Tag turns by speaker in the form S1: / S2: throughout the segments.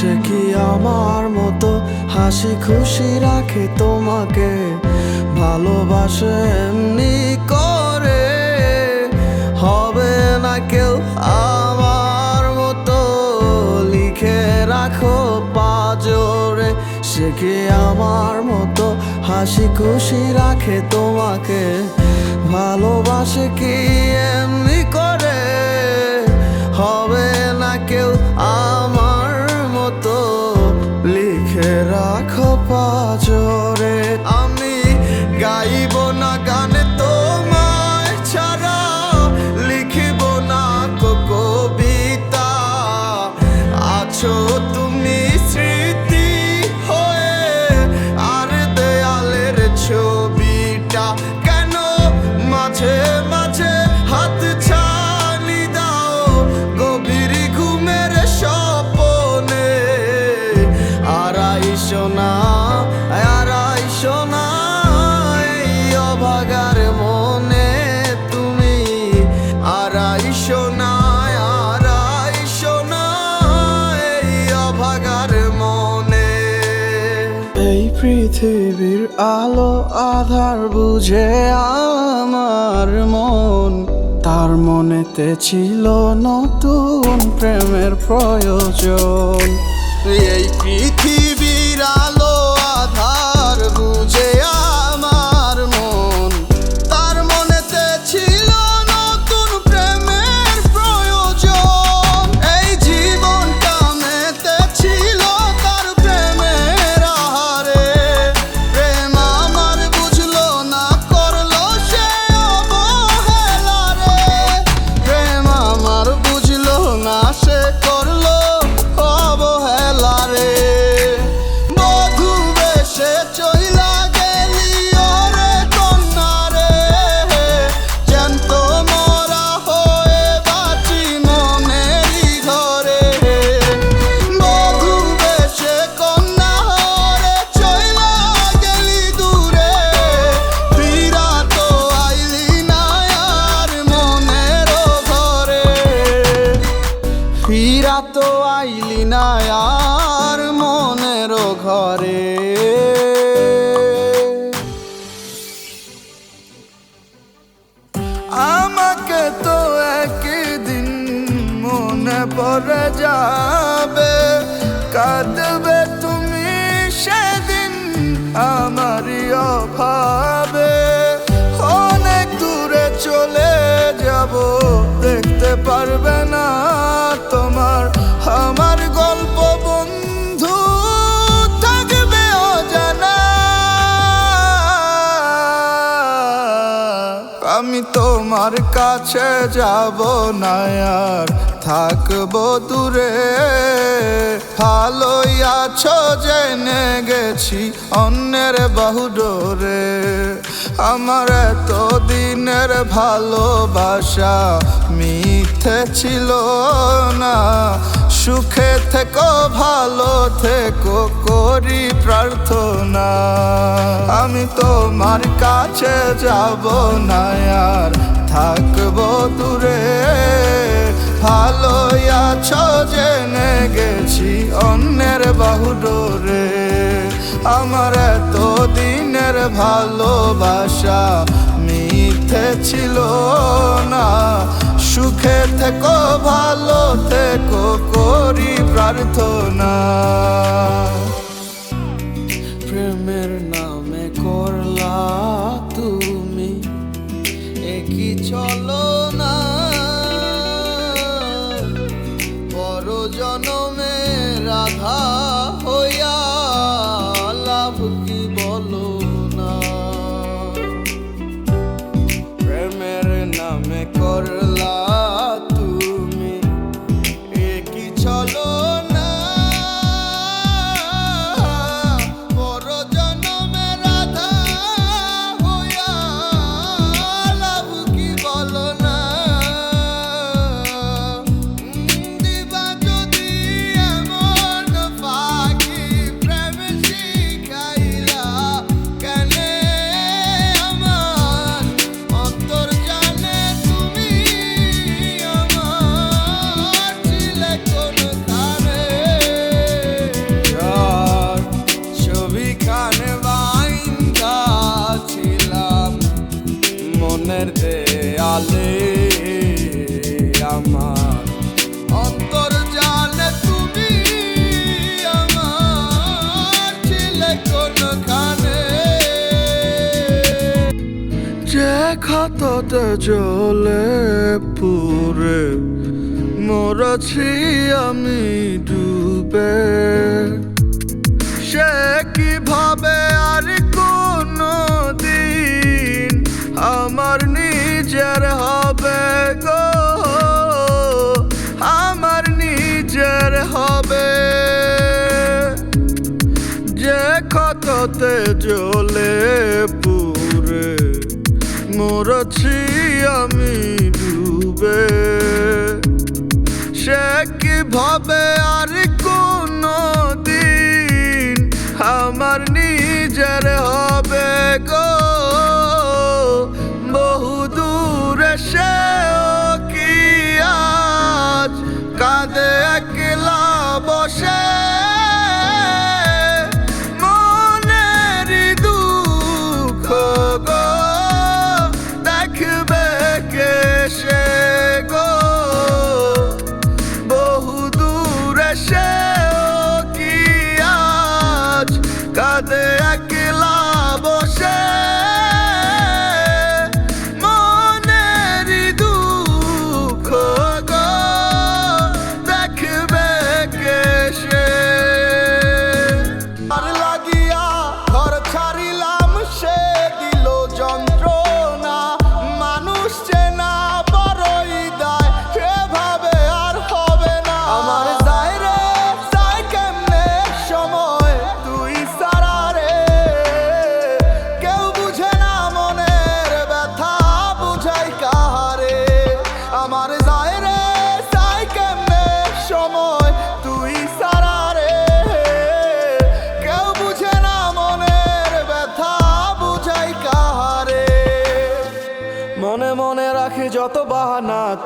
S1: সে কি আমার মতো হাসি খুশি রাখে তোমাকে? ভালোবাসে এমনি করে। হবে না কেউ আমার মতো? লিখে রাখো পাজরে। সে কি আমার মতো হাসি খুশি রাখে তোমাকে? ভালোবাসে কি এমনি করে? অভাগার মনে। এই পৃথিবীর আলো আধার বুঝে আমার মন। তার মনেতে ছিল নতুন প্রেমের প্রয়োজন। এই পৃথিবীর আমি তোমার কাছে যাব না আর থাকব দূরে। ভালোই আছো জেনে গেছি অন্যের বহু ডোরে। আমার এত দিনের ভালোবাসা মিথ্যে ছিল না। সুখে থেকো, ভালো থেকো, করি প্রার্থনা। আমি তোমার কাছে যাব না আর থাকব দূরে। ভালো আছো, জেনে গেছি অন্যের বাহুডোরে আমার এত দিনের ভালোবাসা মিথ্যে ছিল না। সুখে থেকো ভালো থেকো করি প্রার্থনা। ক্ষততে জলে পুরে মরেছি আমি ডুবে। সে কীভাবে আর কোনো দিন আমার নিজের হবে গো? আমার নিজের হবে। যে ক্ষততে জ্বলে মরছি আমি ডুবে। সে কীভাবে আর কোনো দিন আমার নিজের হবে গো? কাঁদে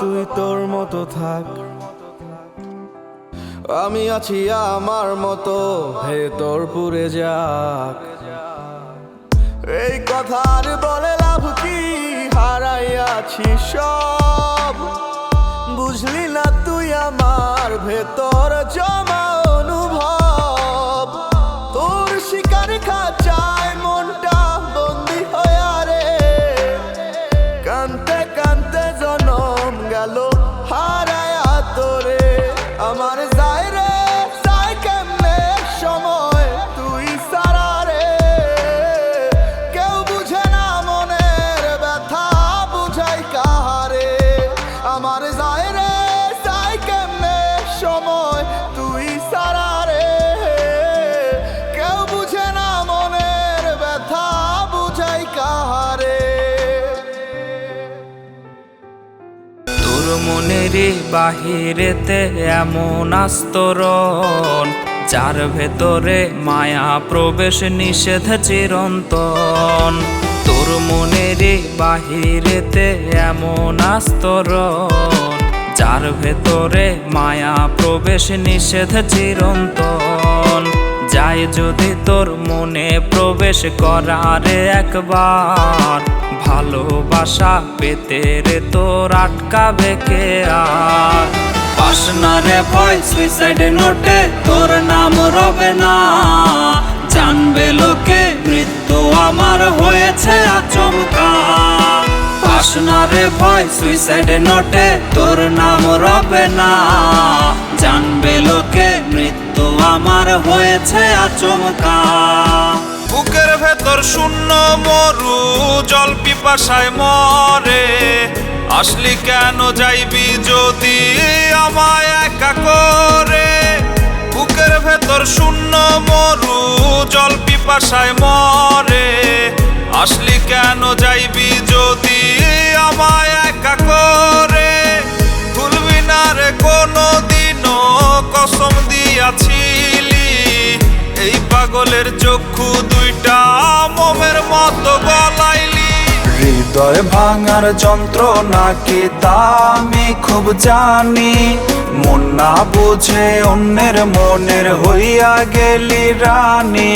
S1: তুই তোর মতো থাক। আমি আছি আমার মতো হে তোর পুরে যাক। এই কথার বলে লাভ কি? হারাই আছি সব। বুঝলি না তুই আমার ভেতর জমা
S2: মনেরই বাহিরেতে এমন আস্তরণ, যার ভেতরে মায়া প্রবেশ নিষেধ চিরন্তন। তোর মনেরই বাহিরেতে এমন আস্তরণ, যার ভেতরে মায়া প্রবেশ নিষেধ চিরন্তন। যাই যদি তোর মনে প্রবেশ করারে একবার, ভালোবাসা পেতে রে তোর আটকাবে কে আর? পাস না রে ভয় সুইসাইড নোটে তোর নাম রবে না। জানবে লোকে, মৃত্যু আমার হয়েছে আচমকা। পাস রে ভয় সুইসাইড নোটে তোর নাম রবে না। আমার হয়েছে আচমকা।
S3: বুকের ভেতর শূন্য মরু, জল পিপাসায় মরে। আসলি কেন যাইবি যদি আমায় একা করে? বুকের ভেতর শূন্য মরু, জল পিপাসায় মরে। আসলি কেন যাইবি যদি পাগলের চক্ষু দুইটা, মোমের মতো গলাইলি।
S4: হৃদয় ভাঙার যন্ত্রণা কি তা আমি খুব জানি। মন না বুঝে অন্যের মনের হইয়া গেলি রানী।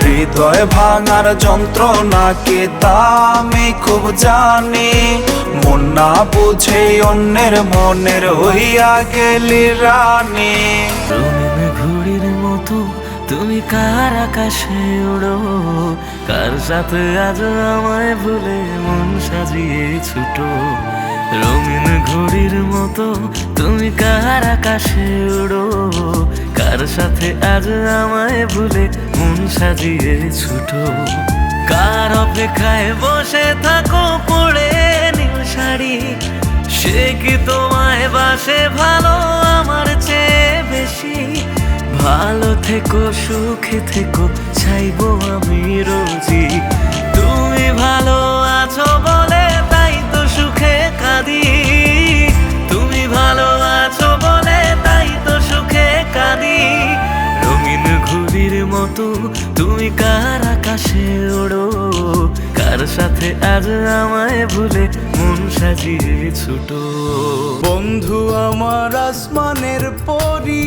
S4: হৃদয় ভাঙার যন্ত্রণা কি তা আমি খুব জানি। মন না বুঝে অন্যের মনের হইয়া গেলি রানী।
S5: কার আকাশে উড়ো। কার সাথে আজ আমায় ভুলে মন সাজিয়ে ছুটো? রঙিন ঘড়ির মতো তুমি কার আকাশে উড়ো? কার সাথে আজ আমায় ভুলে মন সাজিয়ে ছুটো? কার অপেক্ষায় বসে থাকো পড়ে নীল শাড়ি? সে কি তোমায় বাসে ভালো আমার চেয়ে বেশি? ভালো থেকো, সুখে থেকো, চাইব আমি রোজি তুমি ভালো আছো বলে তাই তো সুখে কাঁদি। তুমি ভালো আছো বলে তাই তো সুখে কাঁদি। রঙিন ঘুড়ির মতো তুমি কার আকাশে ওড়ো? কার সাথে আজ আমায় ভুলে মন সাজিয়ে ছুটো?
S6: বন্ধু আমার আসমানের পরি।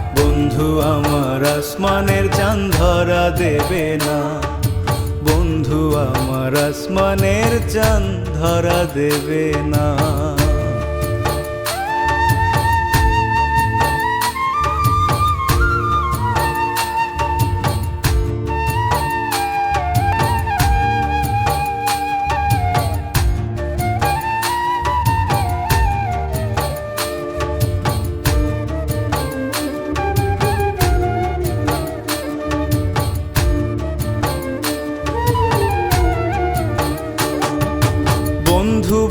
S6: বন্ধু আমার আসমানের চাঁদ ধরা দেবে না। বন্ধু আমার আসমানের চাঁদ ধরা দেবে না।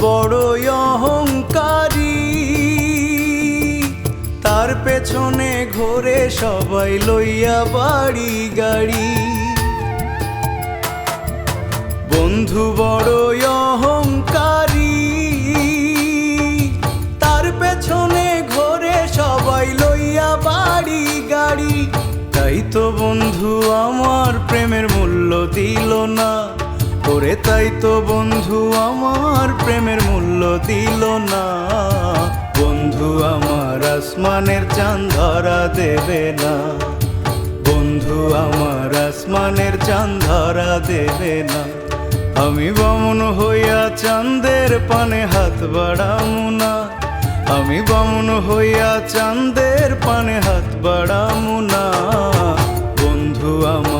S6: বড় অহংকারী। তার পেছনে ঘোরে সবাই লইয়া বাড়ি গাড়ি। বন্ধু বড় অহংকারী। তার পেছনে ঘোরে সবাই লইয়া বাড়ি গাড়ি। তাই তো বন্ধু, আমার প্রেমের মূল্য দিল না। ওরে তাই তো বন্ধু আমার প্রেমের মূল্য দিল না। বন্ধু আমার আসমানের চাঁদ ধরা দেবে না। বন্ধু আমার আসমানের চাঁদ ধরা দেবে না। আমি বামন হইয়া চাঁদের পানে হাত বাড়ামু না। আমি বামন হইয়া চাঁদের পানে হাত বাড়ামু না। বন্ধু আমার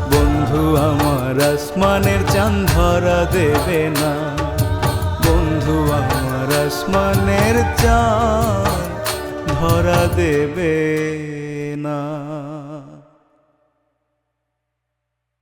S6: বন্ধু আমার আসমানের চাঁদ ধরা দেবে না। বন্ধু আমার আসমানের চাঁদ ধরা দেবে না।